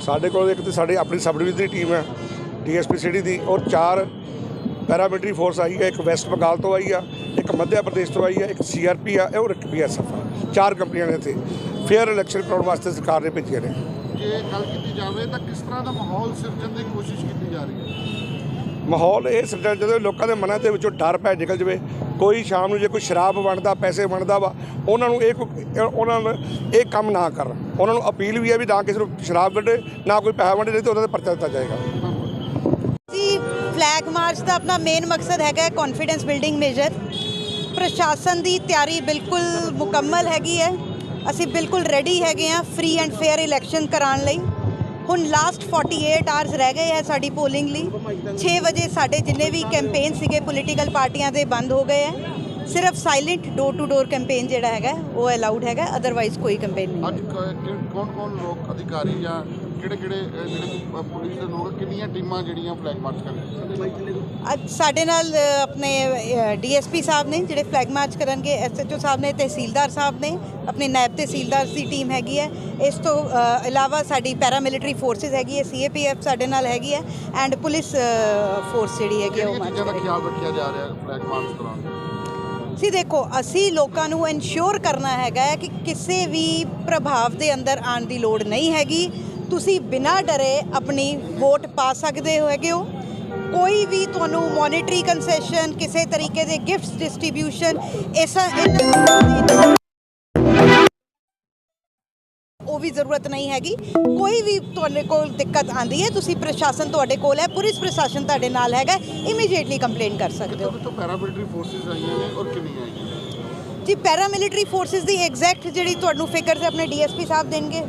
ਸਾਡੇ ਕੋਲ ਇੱਕ ਤੇ ਸਾਡੇ ਆਪਣੀ ਸਬ ਡਿਵੀਜ਼ਨ ਦੀ ਟੀਮ ਹੈ ਡੀਐਸਪੀ ਸਿਟੀ ਦੀ ਔਰ ਚਾਰ ਪੈਰਾਮਿਲਟਰੀ ਫੋਰਸ ਆਈ ਹੈ ਇੱਕ ਵੈਸਟ ਬੰਗਾਲ ਤੋਂ ਆਈ ਆ ਇੱਕ ਮੱਧ ਪ੍ਰਦੇਸ਼ ਤੋਂ ਆਈ ਹੈ ਇੱਕ ਸੀਆਰਪੀ ਆ ਔਰ ਇੱਕ ਬੀਐਸਐਫ ਆ। ਚਾਰ ਕੰਪਨੀਆਂ ਨੇ ਇੱਥੇ। ਫੇਅਰ ਇਲੈਕਸ਼ਨ ਕਰਾਉਣ ਵਾਸਤੇ ਸਰਕਾਰ ਨੇ ਭੇਜੀਆਂ ਨੇ। ਜੇ ਗੱਲ ਕੀਤੀ ਜਾਵੇ ਤਾਂ ਕਿਸ ਤਰ੍ਹਾਂ ਦਾ ਮਾਹੌਲ ਸਿਰਜਣ ਦੀ ਕੋਸ਼ਿਸ਼ ਕੀਤੀ ਜਾ ਰਹੀ ਹੈ? ਮਾਹੌਲ ਇਹ ਸਿਰਜਣ ਜਦੋਂ ਲੋਕਾਂ ਦੇ ਮਨਾਂ ਦੇ ਵਿੱਚੋਂ ਡਰ ਪੈ ਨਿਕਲ ਜਵੇ ਕੋਈ ਸ਼ਾਮ ਨੂੰ ਜੇ ਕੋਈ ਸ਼ਰਾਬ ਵੰਡਦਾ, ਪੈਸੇ ਵੰਡਦਾ ਵਾ, ਉਹਨਾਂ ਨੂੰ ਇਹ ਉਹਨਾਂ ਨੂੰ ਇਹ ਕੰਮ ਨਾ ਕਰਨ ਉਹਨਾਂ ਨੂੰ ਅਪੀਲ ਵੀ ਹੈ ਵੀ ਨਾ ਕਿਸੇ ਨੂੰ ਸ਼ਰਾਬ ਵੰਡੇ, ਨਾ ਕੋਈ ਪੈਸਾ ਵੰਡੇ, ਨਹੀਂ ਤਾਂ ਉਹਨਾਂ 'ਤੇ ਪਰਚਾ ਦਿੱਤਾ ਜਾਏਗਾ। ਜੀ ਫਲੈਗ ਮਾਰਚ ਦਾ ਆਪਣਾ ਮੇਨ ਮਕਸਦ ਹੈਗਾ ਕੌਨਫੀਡੈਂਸ ਬਿਲਡਿੰਗ ਮੇਜਰ ਪ੍ਰਸ਼ਾਸਨ ਦੀ ਤਿਆਰੀ ਬਿਲਕੁਲ ਮੁਕੰਮਲ ਹੈਗੀ ਹੈ। ਅਸੀਂ ਬਿਲਕੁਲ ਰੈਡੀ ਹੈਗੇ ਆ ਫ੍ਰੀ ਐਂਡ ਫੇਅਰ ਇਲੈਕਸ਼ਨ ਕਰਾਉਣ ਲਈ। ਹੁਣ ਲਾਸਟ 48 ਆਵਰਸ ਰਹਿ ਗਏ ਹੈ ਸਾਡੀ ਪੋਲਿੰਗ ਲਈ। 6 ਵਜੇ ਸਾਡੇ ਜਿੰਨੇ ਵੀ ਕੈਂਪੇਨ ਸੀਗੇ ਪੋਲੀਟੀਕਲ ਪਾਰਟੀਆਂ ਦੇ ਬੰਦ ਹੋ ਗਏ ਹੈ ਸਿਰਫ silent door to door campaign ਜਿਹੜਾ ਹੈਗਾ ਉਹ ਅਲਾਉਡ ਹੈਗਾ ਅਦਰਵਾਈਜ਼ ਕੋਈ ਕੈਂਪੇਨ ਨਹੀਂ ਅੱਜ ਕੌਣ ਕੌਣ ਲੋਕ ਅਧਿਕਾਰੀ ਜਾਂ ਕਿਹੜੇ ਕਿਹੜੇ ਜਿਹੜੇ ਪੁਲਿਸ ਦੇ ਲੋਕ ਕਿੰਨੀਆਂ ਟੀਮਾਂ ਜਿਹੜੀਆਂ ਫਲੈਗ ਮਾਰਚ ਕਰ ਰਹੀਆਂ? ਅੱਜ ਸਾਡੇ ਨਾਲ ਆਪਣੇ ਡੀਐਸਪੀ ਸਾਹਿਬ ਨੇ ਜਿਹੜੇ ਫਲੈਗ ਮਾਰਚ ਕਰਨਗੇ ਐਸਐਚਓ ਸਾਹਿਬ ਨੇ ਤਹਿਸੀਲਦਾਰ ਸਾਹਿਬ ਨੇ ਆਪਣੇ ਨਾਇਬ ਤਹਿਸੀਲਦਾਰ ਦੀ ਟੀਮ ਹੈਗੀ ਹੈ। ਇਸ ਤੋਂ ਇਲਾਵਾ ਸਾਡੀ ਪੈਰਾਮਿਲਟਰੀ ਫੋਰਸਿਸ ਹੈਗੀ ਹੈ ਸੀਏਪੀਐਫ ਸਾਡੇ ਨਾਲ ਹੈਗੀ ਹੈ ਐਂਡ ਪੁਲਿਸ ਫੋਰਸ ਜਿਹੜੀ ਹੈਗੀ ਉਹ ਮਾਰਚ ਦਾ ਖਿਆਲ ਰੱਖਿਆ ਜਾ ਰਿਹਾ ਫਲੈਗ ਮਾਰਚ ਦੌਰਾਨ? ਸੀ ਦੇਖੋ, ਅਸੀਂ ਲੋਕਾਂ ਨੂੰ ਇਨਸ਼ੋਰ ਕਰਨਾ ਹੈਗਾ ਕਿ ਕਿਸੇ ਵੀ ਪ੍ਰਭਾਵ ਦੇ ਅੰਦਰ ਆਉਣ ਦੀ ਲੋੜ ਨਹੀਂ ਹੈਗੀ। ਤੁਸੀਂ ਬਿਨਾਂ ਡਰੇ ਆਪਣੀ ਵੋਟ ਪਾ ਸਕਦੇ ਹੋ ਹੈਗੇ ਹੋ। ਕੋਈ ਵੀ ਤੁਹਾਨੂੰ ਮੋਨਿਟਰੀ ਕੰਸੈਸ਼ਨ ਕਿਸੇ ਤਰੀਕੇ ਦੇ ਗਿਫਟਸ ਡਿਸਟ੍ਰੀਬਿਊਸ਼ਨ ਇਸ ਉਹ ਵੀ ਜ਼ਰੂਰਤ ਨਹੀਂ ਹੈਗੀ। ਕੋਈ ਵੀ ਤੁਹਾਡੇ ਕੋਲ ਦਿੱਕਤ ਆਂਦੀ ਹੈ ਤੁਸੀਂ ਪ੍ਰਸ਼ਾਸਨ ਤੁਹਾਡੇ ਕੋਲ ਹੈ ਪੁਲਿਸ ਪ੍ਰਸ਼ਾਸਨ ਤੁਹਾਡੇ ਨਾਲ ਹੈਗਾ ਇਮੀਡੀਏਟਲੀ ਕੰਪਲੇਂਟ ਕਰ ਸਕਦੇ ਹੋ। ਤੋਂ ਪੈਰਾਮਿਲਟਰੀ ਫੋਰਸਿਸ ਆਈਆਂ ਨੇ ਔਰ ਕਿੰਨੀਆਂ ਆਈਆਂ ਜੀ ਪੈਰਾਮਿਲਟਰੀ ਫੋਰਸਿਸ ਦੀ ਐਗਜ਼ੈਕਟ ਜਿਹੜੀ ਤੁਹਾਨੂੰ ਫਿਗਰਸ ਆਪਣੇ ਡੀਐਸਪੀ ਸਾਹਿਬ ਦੇਣਗੇ।